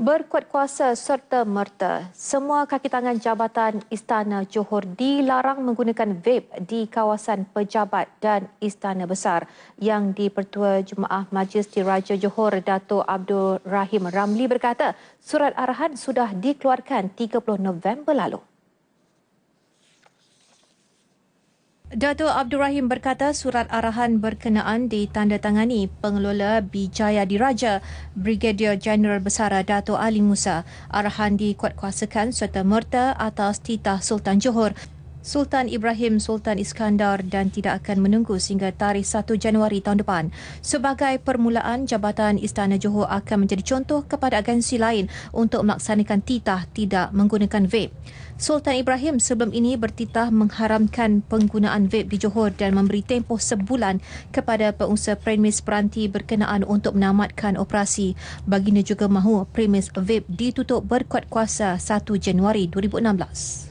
Berkuat kuasa serta merta, semua kaki tangan Jabatan Istana Johor dilarang menggunakan vape di kawasan pejabat dan Istana Besar yang di-Pertua Jemaah Majlis Diraja Johor Dato' Abdul Rahim Ramli berkata surat arahan sudah dikeluarkan 30 November lalu. Dato' Abdul Rahim berkata surat arahan berkenaan ditandatangani pengelola Bijaya Diraja Brigadier Jeneral Besara Dato' Ali Musa. Arahan dikuatkuasakan serta merta atas titah Sultan Johor Sultan Ibrahim Sultan Iskandar dan tidak akan menunggu sehingga tarikh 1 Januari tahun depan. Sebagai permulaan, Jabatan Istana Johor akan menjadi contoh kepada agensi lain untuk melaksanakan titah tidak menggunakan vape. Sultan Ibrahim sebelum ini bertitah mengharamkan penggunaan vape di Johor dan memberi tempoh sebulan kepada pengusaha premis peranti berkenaan untuk menamatkan operasi. Baginda juga mahu premis vape ditutup berkuat kuasa 1 Januari 2016.